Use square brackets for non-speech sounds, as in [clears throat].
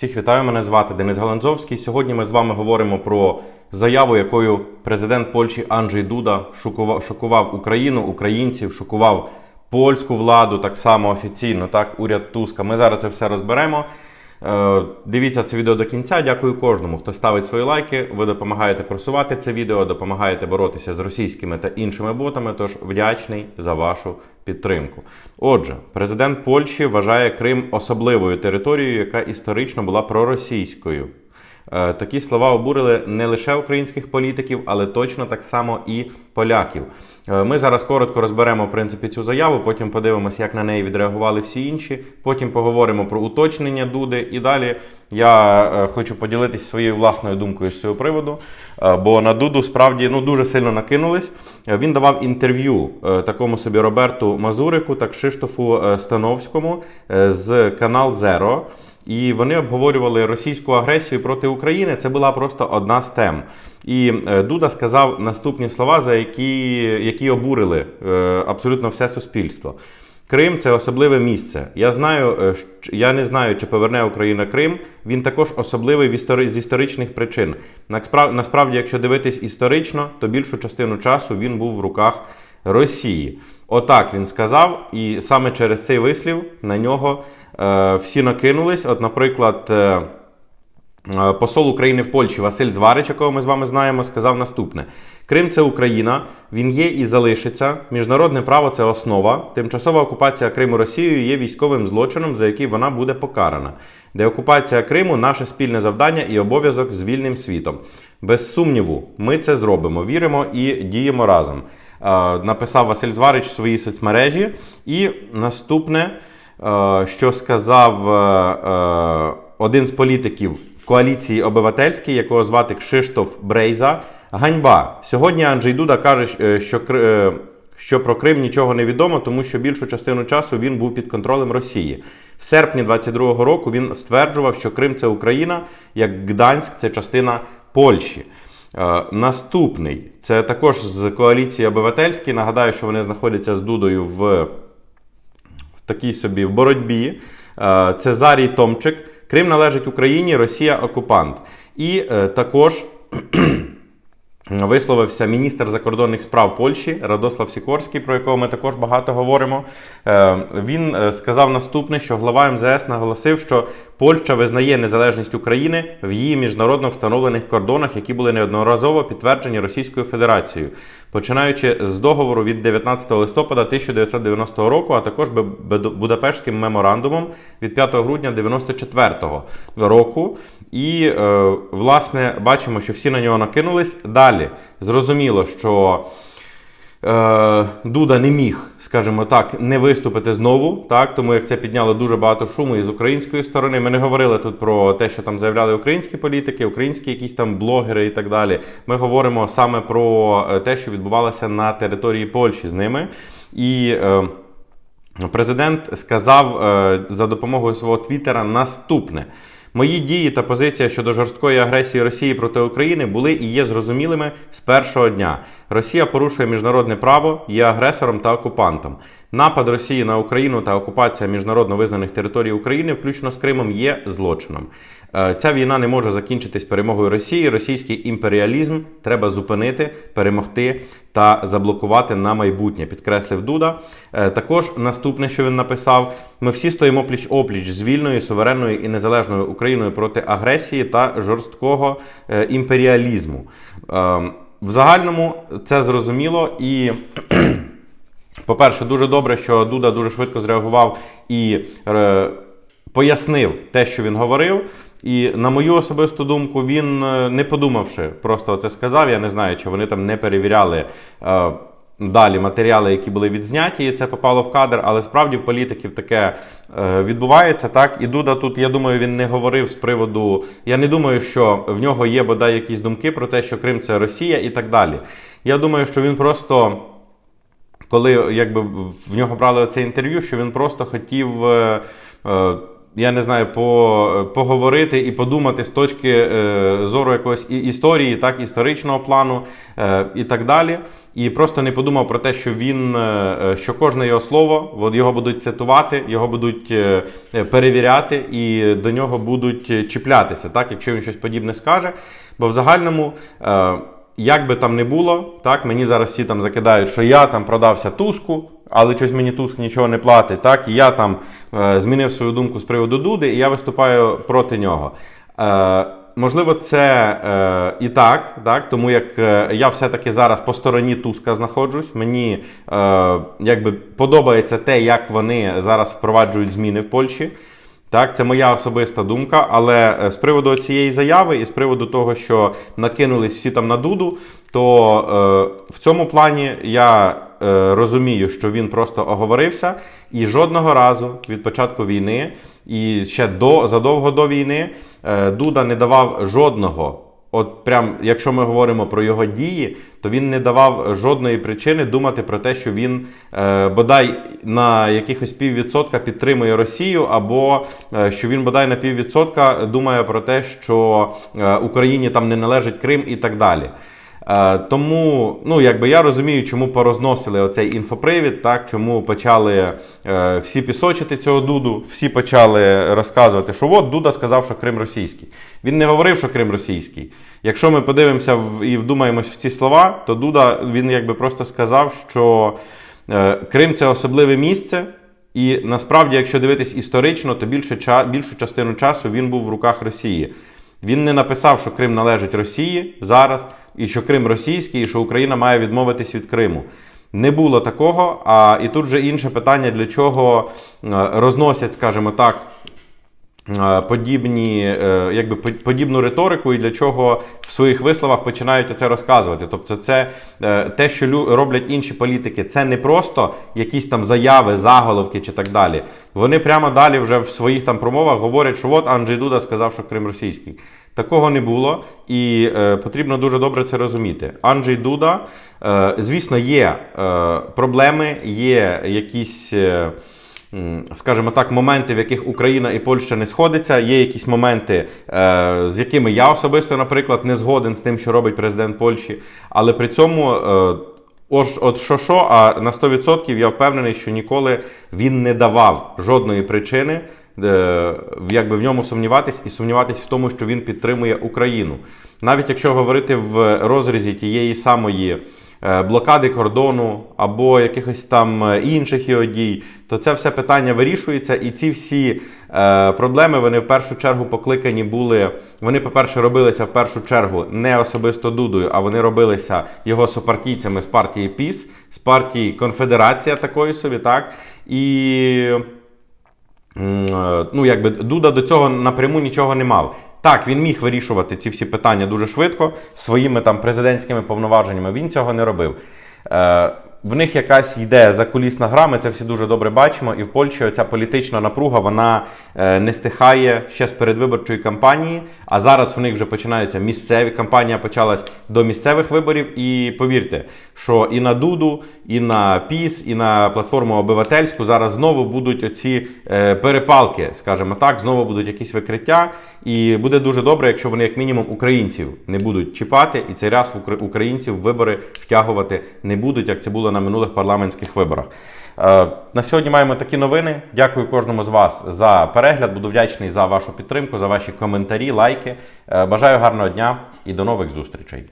Всіх вітаю, мене звати Денис Галанзовський. Сьогодні ми з вами говоримо про заяву, якою президент Польщі Анджей Дуда шокував, Україну, українців, шокував польську владу так само офіційно, так, уряд Туска. Ми зараз це все розберемо. Е, Дивіться це відео до кінця. Дякую кожному, хто ставить свої лайки. Ви допомагаєте просувати це відео, допомагаєте боротися з російськими та іншими ботами. Тож вдячний за вашу підтримку. Отже, президент Польщі вважає Крим особливою територією, яка історично була проросійською. Е, Такі слова обурили не лише українських політиків, але точно так само і поляків. Е, Ми зараз коротко розберемо в принципі цю заяву, потім подивимося, як на неї відреагували всі інші. Потім поговоримо про уточнення Дуди. І далі я е, хочу поділитися своєю власною думкою з цього приводу. Бо на Дуду справді ну дуже сильно накинулись. Він давав інтерв'ю такому собі Роберту Мазурику та Кшиштофу Становському з канал Зеро. І вони обговорювали російську агресію проти України. Це була просто одна з тем. І е, Дуда сказав наступні слова, за які, які обурили е, абсолютно все суспільство. Крим це особливе місце. Я знаю, е, я не знаю, чи поверне Україна Крим. Він також особливий в істори... з історичних причин. Насправді, якщо дивитись історично, то більшу частину часу він був в руках Росії. Отак він сказав, і саме через цей вислів на нього всі накинулись. От, наприклад. Е, Е, Посол України в Польщі Василь Зварич, якого ми з вами знаємо, сказав наступне: Крим це Україна, він є і залишиться. Міжнародне право це основа. Тимчасова окупація Криму Росією є військовим злочином, за який вона буде покарана. Деокупація Криму наше спільне завдання і обов'язок з вільним світом. Без сумніву, ми це зробимо, віримо і діємо разом. Е, Написав Василь Зварич в своїй соцмережі. І наступне, е, що сказав е, е, один з політиків коаліції обивательській, якого звати Кшиштоф Брейза. Ганьба. Сьогодні Анджей Дуда каже, е, що, е, що про Крим нічого не відомо, тому що більшу частину часу він був під контролем Росії. В серпні 22-го року він стверджував, що Крим це Україна, як Гданськ це частина Польщі. Е, Наступний це також з коаліції обивательській. Нагадаю, що вони знаходяться з Дудою в такій собі в боротьбі. Цезарій Томчик. Крим належить Україні, Росія окупант. І е, також [clears throat] висловився міністр закордонних справ Польщі Радослав Сікорський, про якого ми також багато говоримо. Е, Він е, сказав наступне, що глава МЗС наголосив, що Польща визнає незалежність України в її міжнародно встановлених кордонах, які були неодноразово підтверджені Російською Федерацією, починаючи з договору від 19 листопада 1990 року, а також Будапештським меморандумом від 5 грудня 1994 року. І е, власне бачимо, що всі на нього накинулись. Далі зрозуміло, що. Е, Дуда не міг, скажімо так, не виступити знову, так тому як це підняло дуже багато шуму і з української сторони. Ми не говорили тут про те, що там заявляли українські політики, українські якісь там блогери і так далі. Ми говоримо саме про е, те, що відбувалося на території Польщі з ними. І е, Президент сказав е, за допомогою свого твіттера наступне: мої дії та позиція щодо жорсткої агресії Росії проти України були і є зрозумілими з першого дня. Росія порушує міжнародне право, є агресором та окупантом. Напад Росії на Україну та окупація міжнародно визнаних територій України, включно з Кримом, є злочином. Е, Ця війна не може закінчитись перемогою Росії. Російський імперіалізм треба зупинити, перемогти та заблокувати на майбутнє, підкреслив Дуда. Е, Також наступне, що він написав: ми всі стоїмо пліч опліч з вільною, суверенною і незалежною Україною проти агресії та жорсткого е, імперіалізму. Е, В загальному це зрозуміло і. По-перше, дуже добре, що Дуда дуже швидко зреагував і е, пояснив те, що він говорив. І на мою особисту думку, він е, не подумавши, просто це сказав. Я не знаю, чи вони там не перевіряли. Е, Далі матеріали, які були відзняті, і це попало в кадр, але справді в політиків таке е, відбувається. Так і Дуда тут, я думаю, він не говорив з приводу. Я не думаю, що в нього є бодай якісь думки про те, що Крим це Росія і так далі. Я думаю, що він просто коли якби в нього брали це інтерв'ю, що він просто хотів е, е, я не знаю, по, поговорити і подумати з точки е, зору якоїсь і- історії, так, історичного плану е, і так далі. І просто не подумав про те, що він, е, е, що кожне його слово, от його будуть цитувати, його будуть е, перевіряти і до нього будуть чіплятися, так, якщо він щось подібне скаже. Бо в загальному. Е, як би там не було, так, мені зараз всі там закидають, що я там продався Туску, але щось мені Туск нічого не платить. Так, і я там е, змінив свою думку з приводу Дуди, і я виступаю проти нього. Е, можливо, це е, і так, так, тому як е, я все-таки зараз по стороні Туска знаходжусь. Мені е, якби подобається те, як вони зараз впроваджують зміни в Польщі. Так, це моя особиста думка, але е, з приводу цієї заяви і з приводу того, що накинулись всі там на дуду, то е, в цьому плані я е, розумію, що він просто оговорився, і жодного разу від початку війни і ще до задовго до війни е, Дуда не давав жодного. От прям, якщо ми говоримо про його дії, то він не давав жодної причини думати про те, що він е, бодай на якихось піввідсотка підтримує Росію, або е, що він бодай на піввідсотка думає про те, що е, Україні там не належить Крим і так далі. Е, тому, ну якби я розумію, чому порозносили оцей інфопривід, так чому почали е, всі пісочити цього дуду, всі почали розказувати, що от Дуда сказав, що Крим російський. Він не говорив, що Крим російський. Якщо ми подивимося в, і вдумаємось в ці слова, то Дуда він якби просто сказав, що е, Крим це особливе місце. І насправді, якщо дивитись історично, то більше, ча- більшу частину часу він був в руках Росії. Він не написав, що Крим належить Росії зараз, і що Крим російський, і що Україна має відмовитись від Криму. Не було такого. А і тут вже інше питання, для чого е, розносять, скажімо так, е, подібні, е, якби подібну риторику, і для чого в своїх висловах починають це розказувати. Тобто, це те, що роблять інші політики, це не просто якісь там заяви, заголовки чи так далі. Вони прямо далі вже в своїх там промовах говорять, що от Анджей Дуда сказав, що Крим російський. Такого не було, і е, потрібно дуже добре це розуміти. Анджей Дуда, е, звісно, є е, проблеми, є якісь. Е, Скажімо так, моменти, в яких Україна і Польща не сходяться. Є якісь моменти, е, з якими я особисто, наприклад, не згоден з тим, що робить президент Польщі. Але при цьому, е, ось, от що що, а на 100% я впевнений, що ніколи він не давав жодної причини, якби в ньому сумніватись і сумніватись в тому, що він підтримує Україну. Навіть якщо говорити в розрізі тієї самої е, блокади кордону або якихось там е, інших його дій, то це все питання вирішується, і ці всі е, проблеми вони в першу чергу покликані були. Вони, по-перше, робилися в першу чергу не особисто Дудою, а вони робилися його супартійцями з партії ПІС, з партії Конфедерація такої собі, так і. Е, ну, якби Дуда до цього напряму нічого не мав. Так, він міг вирішувати ці всі питання дуже швидко своїми там президентськими повноваженнями. Він цього не робив. В них якась йде закулісна гра, ми це всі дуже добре бачимо. І в Польщі оця політична напруга вона е, не стихає ще з передвиборчої кампанії. А зараз в них вже починаються місцеві. Кампанія почалась до місцевих виборів. І повірте, що і на Дуду, і на ПІС, і на платформу обивательську зараз знову будуть оці е, перепалки, скажімо так, знову будуть якісь викриття. І буде дуже добре, якщо вони, як мінімум, українців не будуть чіпати, і цей раз українців вибори втягувати не будуть, як це було на минулих парламентських виборах. Е, На сьогодні маємо такі новини. Дякую кожному з вас за перегляд. Буду вдячний за вашу підтримку, за ваші коментарі, лайки. Е, Бажаю гарного дня і до нових зустрічей.